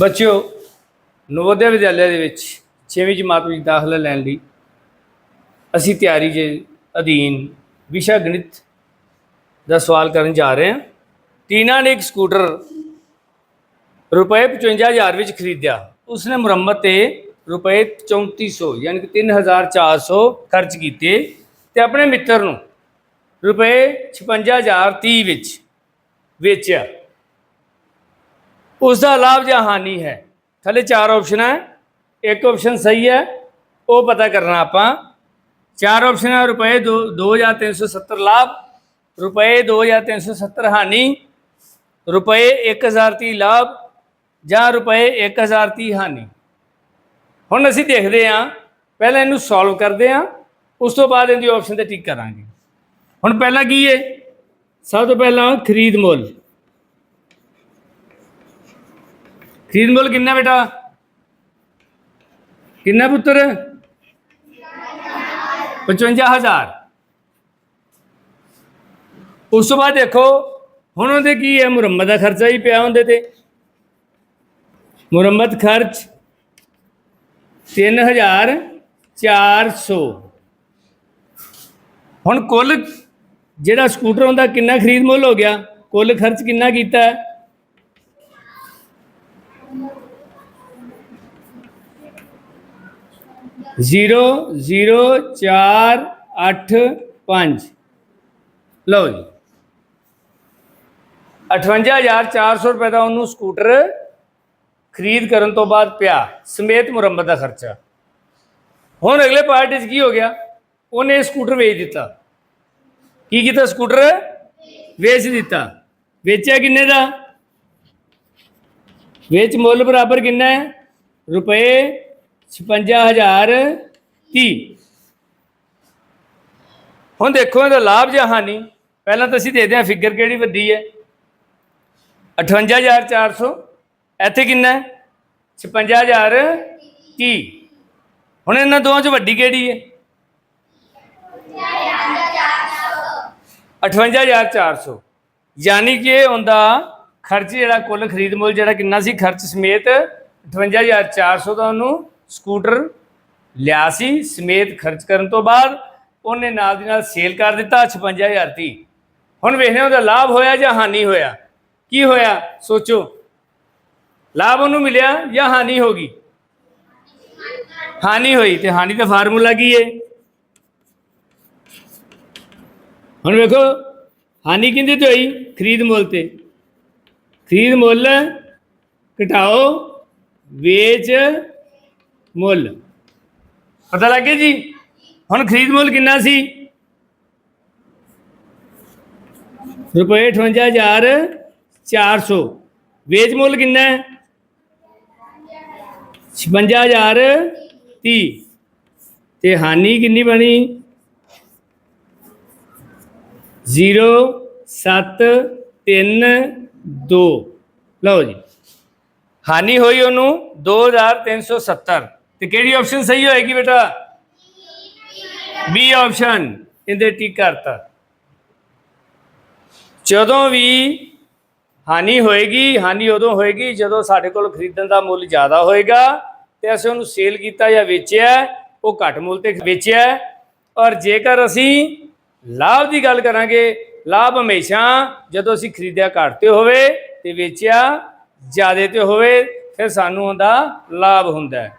ਬੱਚਿਓ, ਨਵੋਦਿਆ ਵਿਦਿਆਲਿਆ ਦੇ ਵਿੱਚ 6ਵੀਂ ਜਮਾਤ ਵਿੱਚ ਦਾਖਲਾ ਲੈਣ ਲਈ ਅਸੀਂ ਤਿਆਰੀ ਦੇ ਅਧੀਨ ਵਿਸ਼ਾ ਗਣਿਤ ਦਾ ਸਵਾਲ ਕਰਨ ਜਾ ਰਹੇ ਹਾਂ। ਟੀਨਾ ਨੇ ਇੱਕ ਸਕੂਟਰ ਰੁਪਏ 55000 ਵਿੱਚ ਖਰੀਦਿਆ। ਉਸਨੇ ਮੁਰੰਮਤ ਤੇ ਰੁਪਏ 3400 ਯਾਨੀ ਕਿ 3400 ਖਰਚ ਕੀਤੇ ਤੇ ਆਪਣੇ ਮਿੱਤਰ ਨੂੰ ਰੁਪਏ 56030 ਵਿੱਚ ਵੇਚਿਆ। ਉਸ ਦਾ ਲਾਭ ਜਾਂ ਹਾਨੀ ਹੈ। ਥੱਲੇ ਚਾਰ ਆਪਸ਼ਨ ਹੈ। ਇੱਕ ਆਪਸ਼ਨ ਸਹੀ ਹੈ। ਉਹ ਪਤਾ ਕਰਨਾ ਆਪਾਂ। ਚਾਰ ਆਪਸ਼ਨ ਹੈ, ਰੁਪਏ ਦੋ 2370 ਲਾਭ। ਰੁਪਏ 2370 ਹਾਨੀ। ਰੁਪਏ 1030 ਲਾਭ ਜਾਂ ਰੁਪਏ 1030 ਹਾਨੀ। ਹੁਣ ਅਸੀਂ ਦੇਖਦੇ ਹਾਂ। ਪਹਿਲਾਂ ਇਹਨੂੰ ਸੋਲਵ ਕਰਦੇ ਹਾਂ। ਉਸ ਤੋਂ ਬਾਅਦ ਇਹਦੀ ਆਪਸ਼ਨ ਤੇ ਟਿਕ ਕਰਾਂਗੇ। ਹੁਣ ਪਹਿਲਾਂ ਕੀ ਹੈ? ਸਭ ਤੋਂ ਪਹਿਲਾਂ ਖਰੀਦ ਮੁੱਲ। ਖਰੀਦ ਮੁੱਲ ਕਿੰਨਾ ਬੇਟਾ? ਕਿੰਨਾ ਪੁੱਤਰ? 55000 ਉਸ ਤੋਂ ਬਾਅਦ ਦੇਖੋ, ਹੁਣ ਉਹਦੇ ਕੀ ਹੈ? ਮੁਰੰਮਤ ਦਾ ਖਰਚਾ ਹੀ ਪਿਆ ਉਹਦੇ ਤੇ। ਮੁਰੰਮਤ ਖਰਚ 3400 ਹੁਣ ਕੁੱਲ ਜਿਹੜਾ ਸਕੂਟਰ ਹੁੰਦਾ ਕਿੰਨਾ ਖਰੀਦ ਮੁੱਲ ਹੋ ਗਿਆ? ਕੁੱਲ ਖਰਚ ਕਿੰਨਾ ਕੀਤਾ? ਹੈ ਜ਼ੀਰੋ ਜ਼ੀਰੋ, ਚਾਰ, ਅੱਠ, ਪੰਜ। ਲਓ ਜੀ। 58400 ਰੁਪਏ ਦਾ ਉਹਨੂੰ ਸਕੂਟਰ ਖਰੀਦ ਕਰਨ ਤੋਂ ਬਾਅਦ ਪਿਆ, ਸਮੇਤ ਮੁਰੰਮਤ ਦਾ ਖਰਚਾ। ਹੁਣ ਅਗਲੇ ਪਾਰਟ 'ਚ ਕੀ ਹੋ ਗਿਆ? ਉਹਨੇ ਸਕੂਟਰ ਵੇਚ ਦਿੱਤਾ। ਕੀ ਕੀਤਾ ਸਕੂਟਰ? ਵੇਚ ਦਿੱਤਾ। ਵੇਚਿਆ ਕਿੰਨੇ ਦਾ? ਵਿੱਚ ਮੁੱਲ ਬਰਾਬਰ ਕਿੰਨਾ ਹੈ? ਰੁਪਏ 56030 ਹੁਣ ਦੇਖੋ ਇਹਦਾ ਲਾਭ ਜਾਂ ਹਾਨੀ। ਪਹਿਲਾਂ ਤਾਂ ਅਸੀਂ ਦੇਖਦੇ ਹਾਂ ਫਿਗਰ ਕਿਹੜੀ ਵੱਡੀ ਹੈ? 58400 ਇੱਥੇ ਕਿੰਨਾ ਹੈ? 56030 ਹੁਣ ਇਹਨਾਂ ਦੋਵਾਂ 'ਚ ਵੱਡੀ ਕਿਹੜੀ ਹੈ? 58400 ਯਾਨੀ ਕਿ ਇਹ ਹੁੰਦਾ ਖਰਚ ਜਿਹੜਾ ਕੁੱਲ ਖਰੀਦ ਮੁੱਲ ਜਿਹੜਾ ਕਿੰਨਾ ਸੀ? ਖਰਚ ਸਮੇਤ 58400 ਦਾ ਉਹਨੂੰ ਸਕੂਟਰ ਲਿਆ ਸੀ। ਸਮੇਤ ਖਰਚ ਕਰਨ ਤੋਂ ਬਾਅਦ ਉਹਨੇ ਨਾਲ ਦੀ ਨਾਲ ਸੇਲ ਕਰ ਦਿੱਤਾ 56000 ਦੀ ਹੁਣ ਵੇਖਦੇ ਉਹਦਾ ਲਾਭ ਹੋਇਆ ਜਾਂ ਹਾਨੀ ਹੋਇਆ। ਕੀ ਹੋਇਆ? ਸੋਚੋ। ਲਾਭ ਉਹਨੂੰ ਮਿਲਿਆ ਜਾਂ ਹਾਨੀ ਹੋ ਗਈ? ਹਾਨੀ ਹੋਈ। ਤੇ ਹਾਨੀ ਦਾ ਫਾਰਮੂਲਾ ਕੀ ਹੈ ਹੁਣ ਵੇਖੋ। ਹਾਨੀ ਕਿੰਦੇ ਤੇ ਹੋਈ? ਖਰੀਦ ਮੁੱਲ ਤੇ। ਖਰੀਦ ਮੁੱਲ, ਘਟਾਓ, ਵੇਚ ਮੁੱਲ। ਪਤਾ ਲੱਗੇ ਜੀ? ਹੁਣ ਖਰੀਦ ਮੁੱਲ ਕਿੰਨਾ ਸੀ? ਰੁਪਏ 58400 ਵੇਚ ਮੁੱਲ ਕਿੰਨਾ ਹੈ? 56030 ਤੇ ਹਾਨੀ ਕਿੰਨੀ ਬਣੀ? 0 7 3 2 ਲਓ ਜੀ। ਹਾਨੀ ਹੋਈ ਉਹਨੂੰ 2370 ਤੇ ਕਿਹੜੀ ਆਪਸ਼ਨ ਸਹੀ ਹੋਏਗੀ ਬੇਟਾ? ਬੀ ਆਪਸ਼ਨ ਇਹਦੇ ਟਿਕ ਕਰਤਾ। ਜਦੋਂ ਵੀ ਹਾਨੀ ਹੋਏਗੀ, ਹਾਨੀ ਉਦੋਂ ਹੋਏਗੀ ਜਦੋਂ ਸਾਡੇ ਕੋਲ ਖਰੀਦਣ ਦਾ ਮੁੱਲ ਜ਼ਿਆਦਾ ਹੋਏਗਾ ਤੇ ਅਸੀਂ ਉਹਨੂੰ ਸੇਲ ਕੀਤਾ ਜਾਂ ਵੇਚਿਆ, ਉਹ ਘੱਟ ਮੁੱਲ ਤੇ ਵੇਚਿਆ। ਔਰ ਜੇਕਰ ਅਸੀਂ ਲਾਭ ਦੀ ਗੱਲ ਕਰਾਂਗੇ ਲਾਭ ਹਮੇਸ਼ਾ ਜਦੋਂ ਅਸੀਂ ਖਰੀਦਿਆ ਘੱਟ ਤੇ ਹੋਵੇ ਤੇ ਵੇਚਿਆ ਜ਼ਿਆਦਾ ਤੇ ਹੋਵੇ, ਫਿਰ ਸਾਨੂੰ ਉਹਦਾ ਲਾਭ ਹੁੰਦਾ ਹੈ।